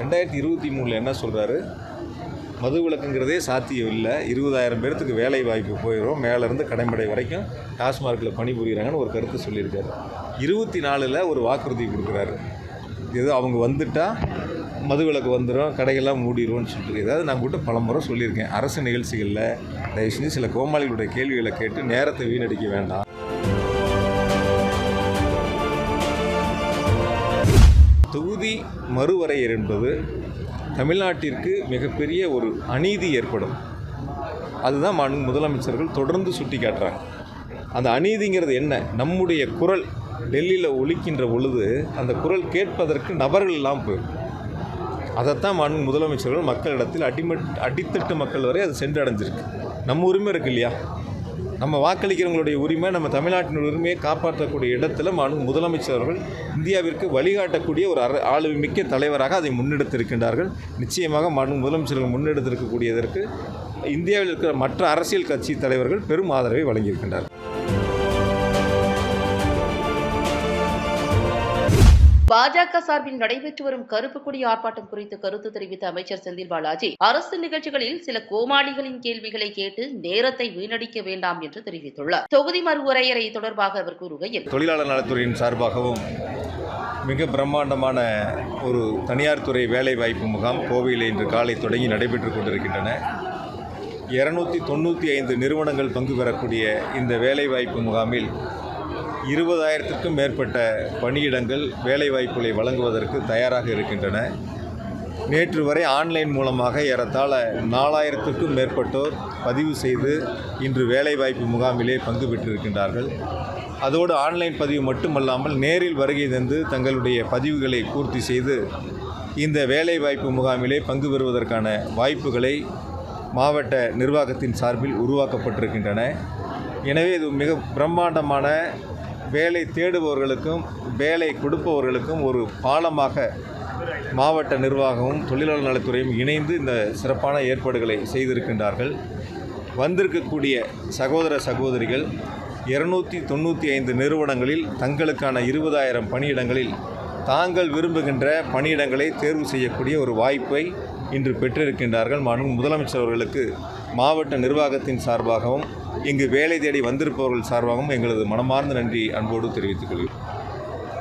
ரெண்டாயிரத்தி இருபத்தி மூணில் என்ன சொல்கிறாரு மது விலக்குங்கிறதே சாத்தியம் இல்லை இருபதாயிரம் பேர்த்துக்கு வேலை வாய்ப்பு போயிடும் மேலேருந்து கடைமடை வரைக்கும் டாஸ்மார்க்கில் பணிபுரிகிறாங்கன்னு ஒரு கருத்து சொல்லியிருக்காரு. இருபத்தி நாலில் ஒரு வாக்குறுதி கொடுக்குறாரு. ஏதோ அவங்க வந்துட்டால் மது விலக்கு வந்துடும் கடைகள்லாம் மூடிடுவோம்னு சொல்லிட்டு ஏதாவது நான் கூட பல முறை சொல்லியிருக்கேன். அரசு நிகழ்ச்சிகளில் தயவு செஞ்சு சில கோமாளிகளுடைய கேள்விகளை கேட்டு நேரத்தை வீணடிக்க வேண்டாம். தொகுதி மறுவரையர் என்பது தமிழ்நாட்டிற்கு மிகப்பெரிய ஒரு அநீதி ஏற்படும். அதுதான் மாண்பு முதலமைச்சர்கள் தொடர்ந்து சுட்டி காட்டுறாங்க அந்த அநீதிங்கிறது என்ன? நம்முடைய குரல் டெல்லியில் ஒழிக்கின்ற பொழுது அந்த குரல் கேட்பதற்கு நபர்கள் எல்லாம் போயிடும். அதைத்தான் மாண்பு முதலமைச்சர்கள் மக்களிடத்தில் அடிமட் அடித்தட்டு மக்கள் வரை அது சென்றடைஞ்சிருக்கு. நம்ம உரிமை இருக்கு இல்லையா? நம்ம வாக்களிக்கிறவங்களுடைய உரிமை நம்ம தமிழ்நாட்டின் உரிமையை காப்பாற்றக்கூடிய இடத்துல மாண்பு முதலமைச்சர்கள் இந்தியாவிற்கு வழிகாட்டக்கூடிய ஒரு அர ஆளுமிக்க தலைவராக அதை முன்னெடுத்திருக்கின்றார்கள். நிச்சயமாக மனு முதலமைச்சர்கள் முன்னெடுத்திருக்கக்கூடியதற்கு இந்தியாவில் இருக்கிற மற்ற அரசியல் கட்சி தலைவர்கள் பெரும் ஆதரவை வழங்கியிருக்கின்றார்கள். பாஜக சார்பில் நடைபெற்று வரும் கருப்பு கொடி ஆர்ப்பாட்டம் குறித்து கருத்து தெரிவித்த அமைச்சர் செந்தில் பாலாஜி அரசு நிகழ்ச்சிகளில் சில கோமாளிகளின் கேள்விகளை கேட்டு நேரத்தை வீணடிக்க வேண்டாம் என்று தெரிவித்துள்ளார். தொகுதி மறுவரையறை தொடர்பாக அவர் கூறுகையில் தொழிலாளர் நலத்துறையின் சார்பாகவும் மிக பிரம்மாண்டமான ஒரு தனியார் துறை வேலைவாய்ப்பு முகாம் கோவையில் இன்று காலை தொடங்கி நடைபெற்று கொண்டிருக்கின்றன. இருநூத்தி தொண்ணூற்றி ஐந்து நிறுவனங்கள் பங்கு பெறக்கூடிய இந்த வேலைவாய்ப்பு முகாமில் இருபதாயிரத்திற்கும் மேற்பட்ட பணியிடங்கள் வேலைவாய்ப்புகளை வழங்குவதற்கு தயாராக இருக்கின்றன. நேற்று வரை ஆன்லைன் மூலமாக ஏறத்தாழ நாலாயிரத்துக்கும் மேற்பட்டோர் பதிவு செய்து இன்று வேலைவாய்ப்பு முகாமிலே பங்கு பெற்றிருக்கின்றார்கள். அதோடு ஆன்லைன் பதிவு மட்டுமல்லாமல் நேரில் வருகை தந்து தங்களுடைய பதிவுகளை பூர்த்தி செய்து இந்த வேலைவாய்ப்பு முகாமிலே பங்கு பெறுவதற்கான வாய்ப்புகளை மாவட்ட நிர்வாகத்தின் சார்பில் உருவாக்கப்பட்டிருக்கின்றன. எனவே இது மிக பிரம்மாண்டமான வேலை தேடுபவர்களுக்கும் வேலை கொடுப்பவர்களுக்கும் ஒரு பாலமாக மாவட்ட நிர்வாகமும் தொழிலாளர் நலத்துறையும் இணைந்து இந்த சிறப்பான ஏற்பாடுகளை செய்திருக்கின்றார்கள். வந்திருக்கக்கூடிய சகோதர சகோதரிகள் இருநூற்றி தொண்ணூற்றி ஐந்து நிறுவனங்களில் தங்களுக்கான இருபதாயிரம் பணியிடங்களில் தாங்கள் விரும்புகின்ற பணியிடங்களை தேர்வு செய்யக்கூடிய ஒரு வாய்ப்பை இன்று பெற்றிருக்கின்றார்கள். மற்றும் முதலமைச்சர் அவர்களுக்கு மாவட்ட நிர்வாகத்தின் சார்பாகவும் இங்கு வேலை தேடி வந்திருப்பவர்கள் சார்பாகவும் எங்களது மனமார்ந்த நன்றி அன்போடு தெரிவித்துக் கொள்கிறோம்.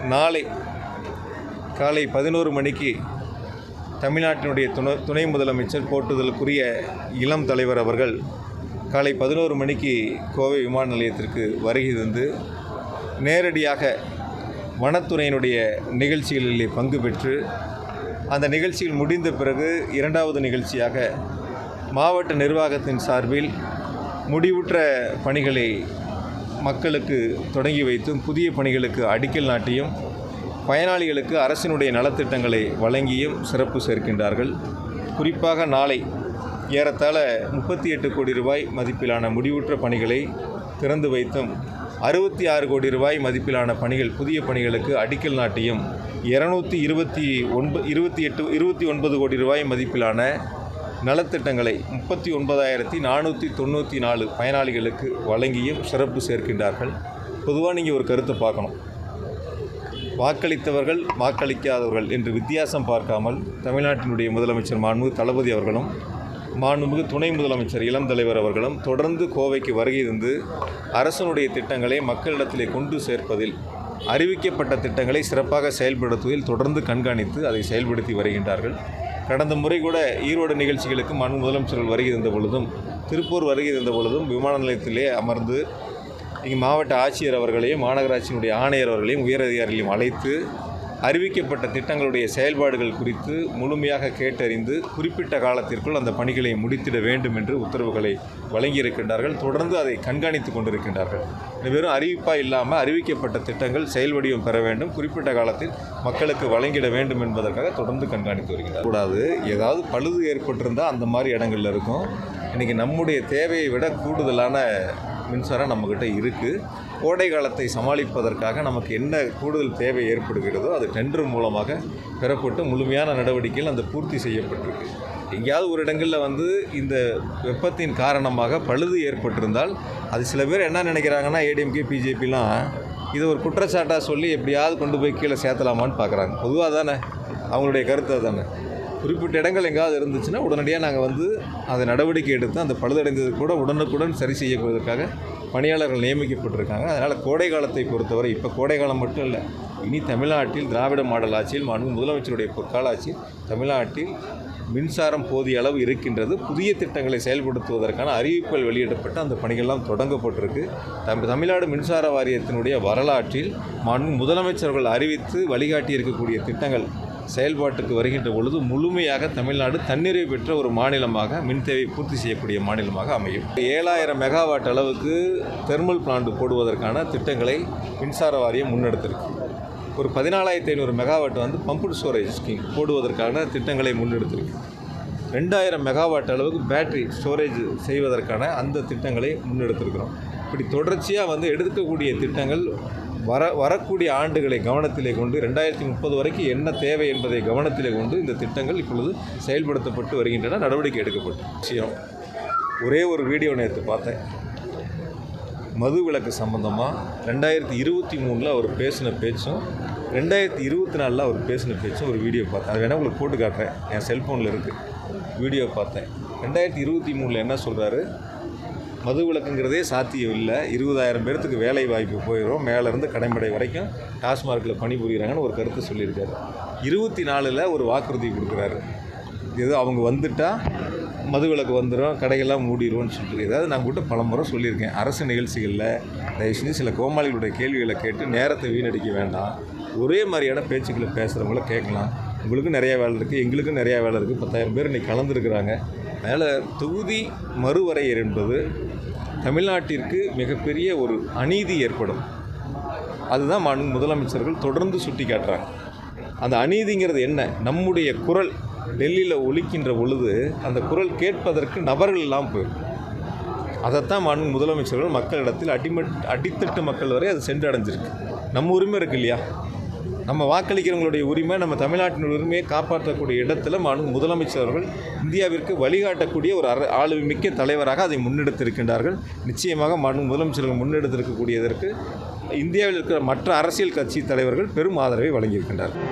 நாளை காலை பதினோரு மணிக்கு தமிழ்நாட்டினுடைய துணை துணை முதலமைச்சர் போற்றுதலுக்குரிய இளம் தலைவர் அவர்கள் காலை பதினோரு மணிக்கு கோவை விமான நிலையத்திற்கு வருகை தந்து நேரடியாக வனத்துறையினுடைய நிகழ்ச்சிகளிலே பங்கு பெற்று அந்த நிகழ்ச்சிகள் முடிந்த பிறகு இரண்டாவது நிகழ்ச்சியாக மாவட்ட நிர்வாகத்தின் சார்பில் முடிவுற்ற பணிகளை மக்களுக்கு தொடங்கி வைத்தும் புதிய பணிகளுக்கு அடிக்கல் நாட்டியும் பயனாளிகளுக்கு அரசினுடைய நலத்திட்டங்களை வழங்கியும் சிறப்பு சேர்க்கின்றார்கள். குறிப்பாக நாளை ஏறத்தாழ முப்பத்தி எட்டு கோடி ரூபாய் மதிப்பிலான முடிவுற்ற பணிகளை திறந்து வைத்தும் அறுபத்தி ஆறு கோடி ரூபாய் மதிப்பிலான பணிகள் புதிய பணிகளுக்கு அடிக்கல் நாட்டியும் இருநூத்தி இருபத்தி ஒன்பது இருபத்தி எட்டு இருபத்தி ஒன்பது கோடி ரூபாய் மதிப்பிலான நலத்திட்டங்களை முப்பத்தி ஒன்பதாயிரத்தி நானூற்றி தொண்ணூற்றி நாலு பயனாளிகளுக்கு வழங்கியும் சிறப்பு சேர்க்கின்றார்கள். பொதுவாக நீங்கள் ஒரு கருத்தை பார்க்கணும். வாக்களித்தவர்கள் வாக்களிக்காதவர்கள் என்று வித்தியாசம் பார்க்காமல் தமிழ்நாட்டினுடைய முதலமைச்சர் மாண்புமிகு தளபதி அவர்களும் மாண்புமிகு துணை முதலமைச்சர் இளம் தலைவர் அவர்களும் தொடர்ந்து கோவைக்கு வருகை தந்து அரசனுடைய திட்டங்களை மக்களிடத்திலே கொண்டு சேர்ப்பதில் அறிவிக்கப்பட்ட திட்டங்களை சிறப்பாக செயல்படுத்துவதில் தொடர்ந்து கண்காணித்து அதை செயல்படுத்தி வருகின்றார்கள். கடந்த முறை கூட ஈரோடு நிகழ்ச்சிகளுக்கு மண் முதலமைச்சர்கள் வருகை தந்த பொழுதும் திருப்பூர் வருகை தந்த பொழுதும் விமான நிலையத்திலே அமர்ந்து இங்கே மாவட்ட ஆட்சியர் அவர்களையும் மாநகராட்சியினுடைய ஆணையர் அவர்களையும் உயரதிகாரிகளையும் அழைத்து அறிவிக்கப்பட்ட திட்டங்களுடைய செயல்பாடுகள் குறித்து முழுமையாக கேட்டறிந்து குறிப்பிட்ட காலத்திற்குள் அந்த பணிகளை முடித்திட வேண்டும் என்று உத்தரவுகளை வழங்கியிருக்கின்றார்கள். தொடர்ந்து அதை கண்காணித்து கொண்டிருக்கின்றார்கள். வெறும் அறிவிப்பாக இல்லாமல் அறிவிக்கப்பட்ட திட்டங்கள் செயல்வடிவம் பெற வேண்டும். குறிப்பிட்ட காலத்தில் மக்களுக்கு வழங்கிட வேண்டும் என்பதற்காக தொடர்ந்து கண்காணித்து வருகிறார் கூடாது. ஏதாவது பழுது ஏற்பட்டிருந்தால் அந்த மாதிரி இடங்கள்ல இருக்கும். இன்றைக்கி நம்முடைய தேவையை விட கூடுதலான மின்சாரம் நம்மக்கிட்ட இருக்குது கோடை காலத்தை சமாளிப்பதற்காக நமக்கு என்ன கூடுதல் தேவை ஏற்படுகிறதோ அது டெண்டர் மூலமாக பெறப்பட்டு முழுமையான நடவடிக்கைகள் அந்த பூர்த்தி செய்யப்பட்டிருக்கு. எங்கேயாவது ஒரு இடங்களில் வந்து இந்த வெப்பத்தின் காரணமாக பழுது ஏற்பட்டிருந்தால் அது சில பேர் என்ன நினைக்கிறாங்கன்னா ஏடிஎம்கே பிஜேபிலாம் இது ஒரு குற்றச்சாட்டாக சொல்லி எப்படியாவது கொண்டு போய் கீழே சேர்த்தலாமான்னு பார்க்குறாங்க. பொதுவாக தானே அவங்களுடைய கருத்து தானே குறிப்பிட்ட இடங்கள் எங்காவது இருந்துச்சுன்னா உடனடியாக நாங்கள் வந்து அதை நடவடிக்கை எடுத்து அந்த பழுதடைந்தது கூட உடனுக்குடன் சரி செய்யப்படுவதற்காக பணியாளர்கள் நியமிக்கப்பட்டிருக்காங்க. அதனால் கோடை காலத்தை பொறுத்தவரை இப்போ கோடை காலம் மட்டும் இல்லை இனி தமிழ்நாட்டில் திராவிட மாடல் ஆட்சியில் மாண்பு முதலமைச்சருடைய பொற்கால ஆட்சியில் தமிழ்நாட்டில் மின்சாரம் போதிய அளவு இருக்கின்றது. புதிய திட்டங்களை செயல்படுத்துவதற்கான அறிவிப்புகள் வெளியிடப்பட்டு அந்த பணிகள்லாம் தொடங்கப்பட்டிருக்கு. தம் தமிழ்நாடு மின்சார வாரியத்தினுடைய வரலாற்றில் மாண்பு முதலமைச்சர்கள் அறிவித்து வழிகாட்டி இருக்கக்கூடிய திட்டங்கள் செயல்பாட்டுக்கு வருகின்ற பொழுது முழுமையாக தமிழ்நாடு தன்னிறைவு பெற்ற ஒரு மாநிலமாக மின் தேவை பூர்த்தி செய்யக்கூடிய மாநிலமாக அமையும். ஏழாயிரம் மெகாவாட் அளவுக்கு தெர்மல் பிளான்ட் போடுவதற்கான திட்டங்களை மின்சார வாரியம் முன்னெடுத்திருக்கு. ஒரு பதினாலாயிரத்தி ஐநூறு மெகாவாட் வந்து பம்புடு ஸ்டோரேஜ் ஸ்கீம் போடுவதற்கான திட்டங்களை முன்னெடுத்திருக்கு. ரெண்டாயிரம் மெகாவாட் அளவுக்கு பேட்டரி ஸ்டோரேஜ் செய்வதற்கான அந்த திட்டங்களை முன்னெடுத்திருக்கிறோம். இப்படி தொடர்ச்சியாக வந்து எடுக்கக்கூடிய திட்டங்கள் வர வரக்கூடிய ஆண்டுகளை கவனத்திலே கொண்டு ரெண்டாயிரத்தி முப்பது வரைக்கும் என்ன தேவை என்பதை கவனத்திலே கொண்டு இந்த திட்டங்கள் இப்பொழுது செயல்படுத்தப்பட்டு வருகின்றன நடவடிக்கை எடுக்கப்பட்டு. விஷயம் ஒரே ஒரு வீடியோ நேற்று பார்த்தேன். மது விலக்கு சம்பந்தமாக ரெண்டாயிரத்தி இருபத்தி மூணில் அவர் பேசின பேச்சும் ரெண்டாயிரத்தி இருபத்தி நாலில் அவர் பேசின பேச்சும் ஒரு வீடியோ பார்த்தேன். அது வேணால் உங்களுக்கு போட்டு காட்டுறேன். என் செல்ஃபோனில் இருக்குது வீடியோ பார்த்தேன். ரெண்டாயிரத்தி இருபத்தி மூணில் என்ன சொல்கிறாரு மது விலக்குங்கிறதே சாத்தியம் இல்லை. இருபதாயிரம் பேர்த்துக்கு வேலை வாய்ப்பு போயிடும் மேலேருந்து கடைமடை வரைக்கும் டாஸ்மார்க்கில் பணிபுரிகிறாங்கன்னு ஒரு கருத்து சொல்லியிருக்காரு. இருபத்தி நாலில் ஒரு வாக்குறுதி கொடுக்குறாரு. ஏதோ அவங்க வந்துட்டால் மதுவிலக்கு வந்துடும் கடைகள்லாம் மூடிடுவோம்னு சொல்லிட்டு ஏதாவது நான் கூட பல முறை சொல்லியிருக்கேன். அரசு நிகழ்ச்சிகளில் தயவு செஞ்சு சில கோமாளிகளுடைய கேள்விகளை கேட்டு நேரத்தை வீணடிக்க வேண்டாம். ஒரே மாதிரியான பேச்சுக்களை பேசுகிறவங்கள கேட்கலாம். உங்களுக்கும் நிறையா வேலை இருக்குது எங்களுக்கும் நிறையா வேலை இருக்குது பத்தாயிரம் பேர் இன்றைக்கி கலந்துருக்குறாங்க. அதனால் தொகுதி மறுவரை என்பது தமிழ்நாட்டிற்கு மிகப்பெரிய ஒரு அநீதி ஏற்படும். அதுதான் மாண்பு முதலமைச்சர்கள் தொடர்ந்து சுட்டி காட்டுறாங்க அந்த அநீதிங்கிறது என்ன? நம்முடைய குரல் டெல்லியில் ஒலிக்கின்ற பொழுது அந்த குரல் கேட்பதற்கு நபர்கள் எல்லாம் போயிடும் அதைத்தான் மண் முதலமைச்சர்கள் மக்களிடத்தில் அடிமட் அடித்தட்டு மக்கள் வரை அது சென்றடைஞ்சிருக்கு. நம்ம உரிமை இருக்கு இல்லையா? நம்ம வாக்களிக்கிறவங்களுடைய உரிமை நம்ம தமிழ்நாட்டின் உரிமையை காப்பாற்றக்கூடிய இடத்துல முதலமைச்சர் அவர்கள் இந்தியாவிற்கு வழிகாட்டக்கூடிய ஒரு அர ஆளுமிக்க தலைவராக அதை முன்னெடுத்திருக்கின்றார்கள். நிச்சயமாக மாண்பு முதலமைச்சர்கள் முன்னெடுத்திருக்கக்கூடியதற்கு இந்தியாவில் இருக்கிற மற்ற அரசியல் கட்சி தலைவர்கள் பெரும் ஆதரவை வழங்கியிருக்கின்றார்கள்.